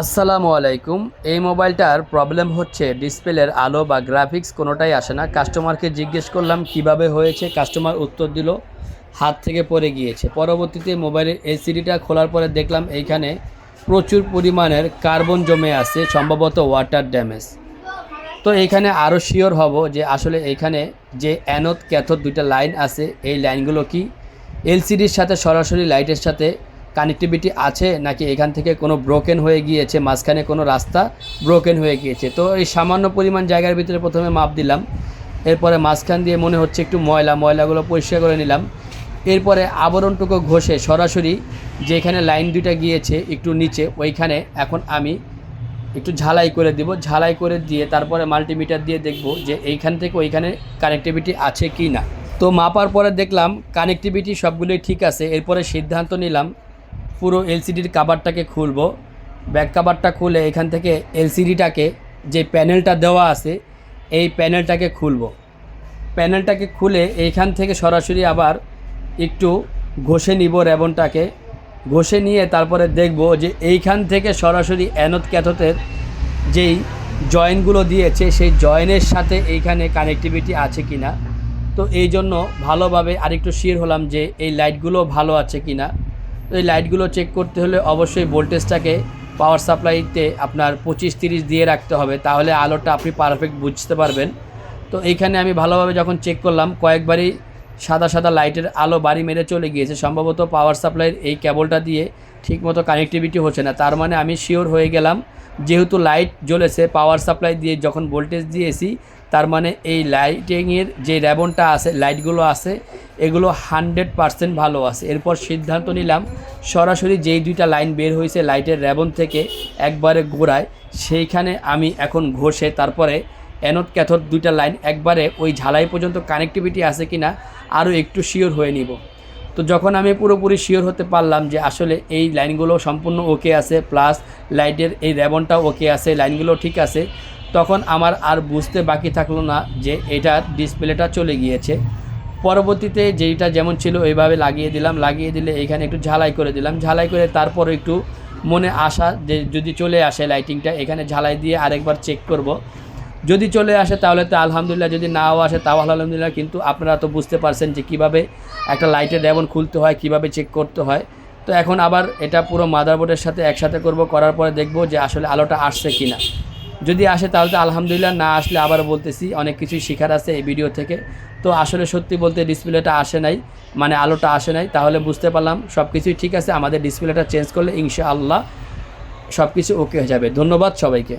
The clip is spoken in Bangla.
আসসালামু আলাইকুম। এই মোবাইলটার প্রবলেম হচ্ছে, ডিসপ্লের আলো বা গ্রাফিক্স কোনোটাই আসে না। কাস্টমারকে জিজ্ঞেস করলাম, কীভাবে হয়েছে? কাস্টমার উত্তর দিল, হাত থেকে পড়ে গিয়েছে। পরবর্তীতে মোবাইলের এলসিডিটা খোলার পরে দেখলাম, এইখানে প্রচুর পরিমাণের কার্বন জমে আছে, সম্ভবত ওয়াটার ড্যামেজ। তো এইখানে আরও শিওর হব যে আসলে এইখানে যে অ্যানোদ ক্যাথোড দুইটা লাইন আছে, এই লাইনগুলো কি? এলসিডির সাথে সরাসরি লাইটের সাথে কানেক্টিভিটি আছে নাকি এখান থেকে কোনো ব্রোকেন হয়ে গিয়েছে, মাঝখানে কোনো রাস্তা ব্রোকেন হয়ে গিয়েছে? তো এই সামান্য পরিমাণ জায়গার ভিতরে প্রথমে মাপ দিলাম, এরপরে মাঝখান দিয়ে মনে হচ্ছে একটু ময়লা, ময়লাগুলো পরিষ্কার করে নিলাম। এরপরে আবরণটুকু ঘষে সরাসরি যেখানে লাইন দুইটা গিয়েছে একটু নিচে, ওইখানে এখন আমি একটু ঝালাই করে দিব। ঝালাই করে দিয়ে তারপরে মাল্টিমিটার দিয়ে দেখব যে এইখান থেকে ওইখানে কানেক্টিভিটি আছে কি না তো মাপার পরে দেখলাম কানেক্টিভিটি সবগুলোই ঠিক আছে, এরপরে সিদ্ধান্ত নিলাম পুরো এলসিডির কাভারটাকে খুলব। ব্যাক কাভারটা খুলে এখান থেকে এলসিডিটাকে যে প্যানেলটা দেওয়া আছে, এই প্যানেলটাকে খুলব। প্যানেলটাকে খুলে এইখান থেকে সরাসরি আবার একটু ঘষে নিব র্যাবনটাকে ঘষে নিয়ে তারপরে দেখব যে এইখান থেকে সরাসরি অ্যানোদ ক্যাথোতের যেই জয়েন্টগুলো দিয়েছে, সেই জয়েনের সাথে এইখানে কানেক্টিভিটি আছে কি না তো এই জন্য ভালোভাবে আরেকটু শিওর হলাম যে এই লাইটগুলো ভালো আছে কি না এই লাইটগুলো চেক করতে হলে অবশ্যই ভোল্টেজটাকে পাওয়ার সাপ্লাইতে আপনার পঁচিশ তিরিশ দিয়ে রাখতে হবে, তাহলে আলোটা আপনি পারফেক্ট বুঝতে পারবেন। তো এইখানে আমি ভালোভাবে যখন চেক করলাম, কয়েকবারই সাদা সাদা লাইটের আলো বাড়ি মেরে চলে গিয়েছে। সম্ভবত পাওয়ার সাপ্লাইয়ের এই কেবলটা দিয়ে ঠিকমতো কানেক্টিভিটি হচ্ছে না। তার মানে আমি শিওর হয়ে গেলাম, যেহেতু লাইট জ্বলেছে পাওয়ার সাপ্লাই দিয়ে যখন ভোল্টেজ দিয়েছি, তার মানে এই লাইটিংয়ের যে র্যাবনটা আছে লাইটগুলো আছে, এগুলো হানড্রেড পারসেন্ট ভালো আছে। এরপর সিদ্ধান্ত নিলাম, সরাসরি যেই দুইটা লাইন বের হয়েছে লাইটের র্যাবন থেকে একবারে গোড়ায়, সেইখানে আমি এখন ঘষে তারপরে অ্যানোড ক্যাথোড দুইটা লাইন একবারে ওই ঝালাই পর্যন্ত কানেক্টিভিটি আছে কি না আরও একটু শিওর হয়ে নিব। তো যখন আমি পুরোপুরি শিওর হতে পারলাম যে আসলে এই লাইনগুলো সম্পূর্ণ ওকে আছে, প্লাস লাইটের এই র্যাবনটাও ওকে আছে, লাইনগুলো ঠিক আছে, তখন আমার আর বুঝতে বাকি থাকল না যে এটা ডিসপ্লেটা চলে গিয়েছে। পরবর্তীতে যেইটা যেমন ছিল ওইভাবে লাগিয়ে দিলাম, লাগিয়ে দিলে এখানে একটু ঝালাই করে দিলাম। ঝালাই করে তারপর একটু মনে আসা যে যদি চলে আসে লাইটিংটা, এখানে ঝালাই দিয়ে আরেকবার চেক করব। যদি চলে আসে তাহলে তো আলহামদুলিল্লাহ, যদি নাও আসে তাও আলহামদুলিল্লাহ, কিন্তু আপনারা তো বুঝতে পারছেন যে কীভাবে একটা লাইটের র্যাবন খুলতে হয়, কীভাবে চেক করতে হয়। তো এখন আবার এটা পুরো মাদারবোর্ডের সাথে একসাথে করব, করার পরে দেখব যে আসলে আলোটা আসছে কি না যদি আসে তাহলে তো আলহামদুলিল্লাহ, না আসলে আবার বলতেছি, অনেক কিছুই শেখার আছে এই ভিডিও থেকে। তো আসলে সত্যি বলতে ডিসপ্লেটা আসে নাই মানে আলোটা আসে নাই, তাহলে বুঝতে পারলাম সব কিছুই ঠিক আছে, আমাদের ডিসপ্লেটা চেঞ্জ করলে ইনশাআল্লাহ সব কিছু ওকে হয়ে যাবে। ধন্যবাদ সবাইকে।